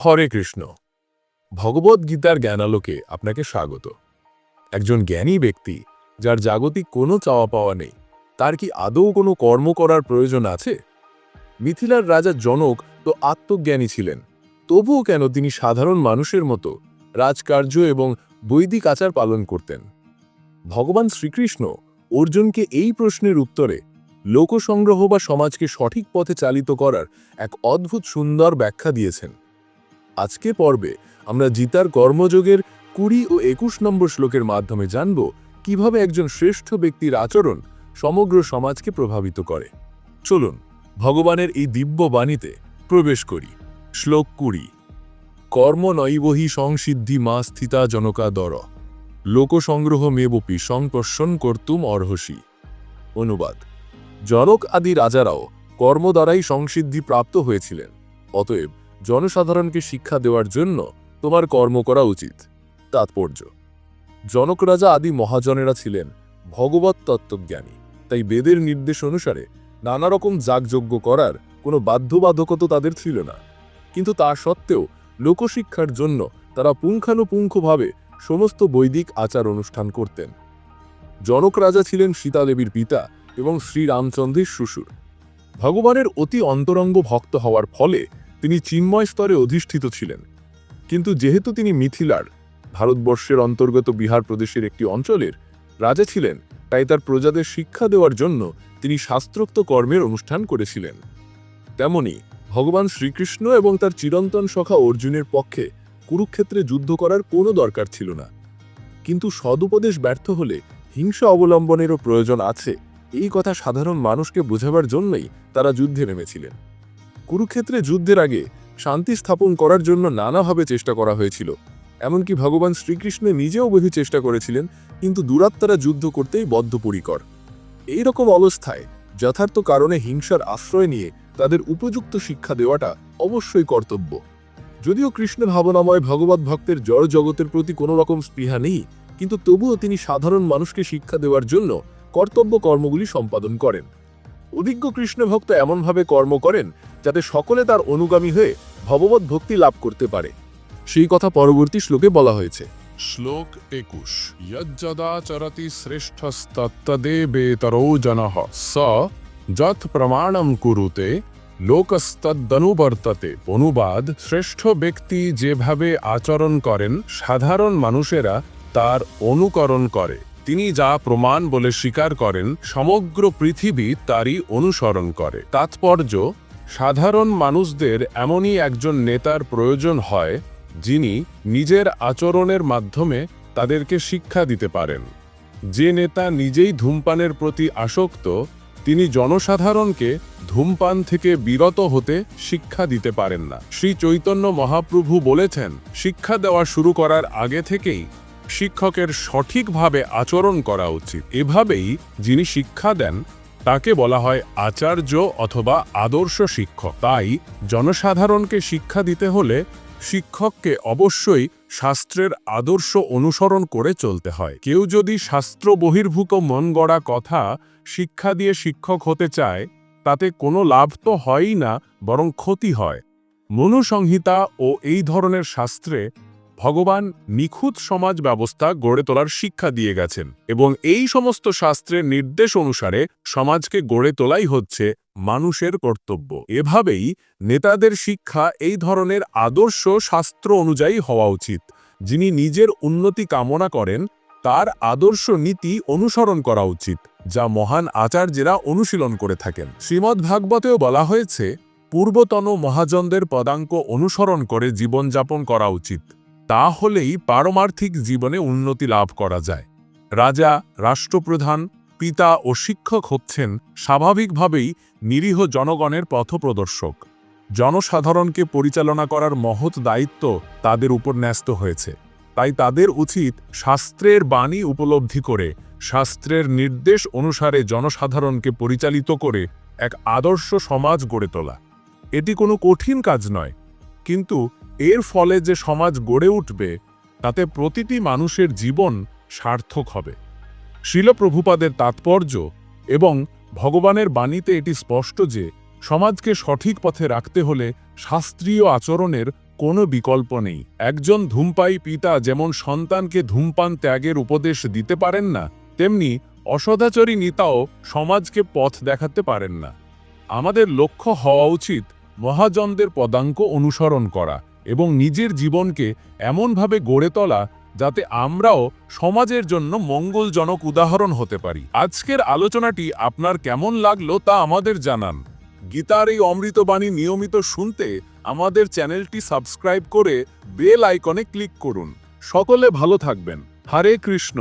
হরে কৃষ্ণ। ভগবদ্ গীতার জ্ঞানালোকে আপনাকে স্বাগত। একজন জ্ঞানী ব্যক্তি যার জাগতিক কোনো চাওয়া পাওয়া নেই, তার কি আদৌ কোনো কর্ম করার প্রয়োজন আছে? মিথিলার রাজা জনক তো আত্মজ্ঞানী ছিলেন, তবুও কেন তিনি সাধারণ মানুষের মতো রাজকার্য এবং বৈদিক আচার পালন করতেন? ভগবান শ্রীকৃষ্ণ অর্জুনকে এই প্রশ্নের উত্তরে লোকসংগ্রহ বা সমাজকে সঠিক পথে চালিত করার এক অদ্ভুত সুন্দর ব্যাখ্যা দিয়েছেন। আজকে পর্বে আমরা জিতার কর্মযোগের কুড়ি ও একুশ নম্বর শ্লোকের মাধ্যমে জানব কীভাবে একজন শ্রেষ্ঠ ব্যক্তির আচরণ সমগ্র সমাজকে প্রভাবিত করে। চলুন, ভগবানের এই দিব্য বাণীতে প্রবেশ করি। শ্লোক কুড়ি। কর্ম নৈবহি সংসিদ্ধি মা স্থিতা জনকা দর। লোকসংগ্রহ মেবপি সংপর্ষণ কর্তুম অর্হসি। অনুবাদ। জনক আদি রাজারাও কর্ম দ্বারাই সংসিদ্ধি প্রাপ্ত হয়েছিলেন, অতএব জনসাধারণকে শিক্ষা দেওয়ার জন্য তোমার কর্ম করা উচিত। তাৎপর্য। জনক রাজা আদি মহাজনেরা ছিলেন ভগবত তত্ত্বজ্ঞানী, তাই বেদের নির্দেশ অনুসারে নানা রকম যাগযজ্ঞ করার কোনো বাধ্যবাধকতা তাদের ছিল না। কিন্তু তা সত্ত্বেও লোকশিক্ষার জন্য তারা পুঙ্খানুপুঙ্খভাবে সমস্ত বৈদিক আচার অনুষ্ঠান করতেন। জনক রাজা ছিলেন সীতাদেবীর পিতা এবং শ্রীরামচন্দ্রের শ্বশুর। ভগবানের অতি অন্তরঙ্গ ভক্ত হওয়ার ফলে তিনি চিন্ময় স্তরে অধিষ্ঠিত ছিলেন। কিন্তু যেহেতু তিনি মিথিলার, ভারতবর্ষের অন্তর্গত বিহার প্রদেশের একটি অঞ্চলের রাজা ছিলেন, তাই তার প্রজাদের শিক্ষা দেওয়ার জন্য তিনি শাস্ত্রোক্ত কর্মের অনুষ্ঠান করেছিলেন। তেমনি ভগবান শ্রীকৃষ্ণ এবং তার চিরন্তন সখা অর্জুনের পক্ষে কুরুক্ষেত্রে যুদ্ধ করার কোনো দরকার ছিল না। কিন্তু সদুপদেশ ব্যর্থ হলে হিংসা অবলম্বনেরও প্রয়োজন আছে, এই কথা সাধারণ মানুষকে বোঝাবার জন্যই তারা যুদ্ধে নেমেছিলেন। কুরুক্ষেত্রে যুদ্ধের আগে শান্তি স্থাপন করার জন্য নানাভাবে চেষ্টা করা হয়েছিল। এমনকি ভগবান শ্রীকৃষ্ণ নিজেও বহু চেষ্টা করেছিলেন, কিন্তু দুরাত্মারা যুদ্ধ করতেই বদ্ধপরিকর। এই রকম অবস্থায় যথার্থ কারণে হিংসার আশ্রয় নিয়ে তাদের উপযুক্ত শিক্ষা দেওয়াটা অবশ্যই কর্তব্য। যদিও কৃষ্ণ ভাবনাময় ভগবত ভক্তের জড় জগতের প্রতি কোনো রকম স্পৃহা নেই, কিন্তু তবুও তিনি সাধারণ মানুষকে শিক্ষা দেওয়ার জন্য কর্তব্য কর্মগুলি সম্পাদন করেন। অভিজ্ঞ কৃষ্ণ ভক্ত এমনভাবে কর্ম করেন যাতে সকলে তার অনুগামী হয়ে ভগবত ভক্তি লাভ করতে পারে। সেই কথা পরবর্তী শ্লোকে বলা হয়েছে। শ্লোক একুশ। যজ্জদা চরতি শ্রেষ্ঠস্তত্তদেবেতরো জনঃ স যৎ প্রমাণম কুরুতে লোকস্তদনুবর্ততে অনুবাদ শ্রেষ্ঠ ব্যক্তি যেভাবে আচরণ করেন সাধারণ মানুষেরা তার অনুকরণ করে। তিনি যা প্রমাণ বলে স্বীকার করেন, সমগ্র পৃথিবী তারই অনুসরণ করে। তাৎপর্য, সাধারণ মানুষদের এমনই একজন নেতার প্রয়োজন হয়, যিনি নিজের আচরণের মাধ্যমে তাদেরকে শিক্ষা দিতে পারেন। যে নেতা নিজেই ধূমপানের প্রতি আসক্ত, তিনি জনসাধারণকে ধূমপান থেকে বিরত হতে শিক্ষা দিতে পারেন না। শ্রী চৈতন্য মহাপ্রভু বলেছেন, শিক্ষা দেওয়া শুরু করার আগে থেকেই শিক্ষকের সঠিকভাবে আচরণ করা উচিত। এভাবেই যিনি শিক্ষা দেন, তাকে বলা হয় আচার্য অথবা আদর্শ শিক্ষক। তাই জনসাধারণকে শিক্ষা দিতে হলে শিক্ষককে অবশ্যই শাস্ত্রের আদর্শ অনুসরণ করে চলতে হয়। কেউ যদি শাস্ত্র বহির্ভূত মন গড়া কথা শিক্ষা দিয়ে শিক্ষক হতে চায়, তাতে কোনো লাভ তো হয়ই না, বরং ক্ষতি হয়। মনুসংহিতা ও এই ধরনের শাস্ত্রে ভগবান নিখুঁত সমাজ ব্যবস্থা গড়ে তোলার শিক্ষা দিয়ে গেছেন এবং এই সমস্ত শাস্ত্রের নির্দেশ অনুসারে সমাজকে গড়ে তোলাই হচ্ছে মানুষের কর্তব্য। এভাবেই নেতাদের শিক্ষা এই ধরনের আদর্শ শাস্ত্র অনুযায়ী হওয়া উচিত। যিনি নিজের উন্নতি কামনা করেন, তার আদর্শ নীতি অনুসরণ করা উচিত, যা মহান আচার্যেরা অনুশীলন করে থাকেন। শ্রীমদ্ ভাগবতেও বলা হয়েছে, পূর্বতন মহাজনদের পদাঙ্ক অনুসরণ করে জীবনযাপন করা উচিত। তা হলেই পারমার্থিক জীবনে উন্নতি লাভ করা যায়। রাজা, রাষ্ট্রপ্রধান, পিতা ও শিক্ষক হচ্ছেন স্বাভাবিকভাবেই নিরীহ জনগণের পথপ্রদর্শক। জনসাধারণকে পরিচালনা করার মহৎ দায়িত্ব তাদের উপর ন্যস্ত হয়েছে। তাই তাদের উচিত শাস্ত্রের বাণী উপলব্ধি করে, শাস্ত্রের নির্দেশ অনুসারে জনসাধারণকে পরিচালিত করে এক আদর্শ সমাজ গড়ে তোলা। এটি কোনো কঠিন কাজ নয়। কিন্তু এর ফলে যে সমাজ গড়ে উঠবে, তাতে প্রতিটি মানুষের জীবন সার্থক হবে। শিলপ্রভুপাদের তাৎপর্য এবং ভগবানের বাণীতে এটি স্পষ্ট যে, সমাজকে সঠিক পথে রাখতে হলে শাস্ত্রীয় আচরণের কোনো বিকল্প নেই। একজন ধূমপায়ী পিতা যেমন সন্তানকে ধূমপান ত্যাগের উপদেশ দিতে পারেন না, তেমনি অসদাচরী নেতাও সমাজকে পথ দেখাতে পারেন না। আমাদের লক্ষ্য হওয়া উচিত মহাজনদের পদাঙ্ক অনুসরণ করা। এবং নিজের জীবনকে এমনভাবে গড়ে তোলা যাতে আমরাও সমাজের জন্য মঙ্গলজনক উদাহরণ হতে পারি। আজকের আলোচনাটি আপনার কেমন লাগল তা আমাদের জানান। গীতার এই অমৃতবাণী নিয়মিত শুনতে আমাদের চ্যানেলটি সাবস্ক্রাইব করে বেল আইকনে ক্লিক করুন। সকলে ভালো থাকবেন। হরে কৃষ্ণ।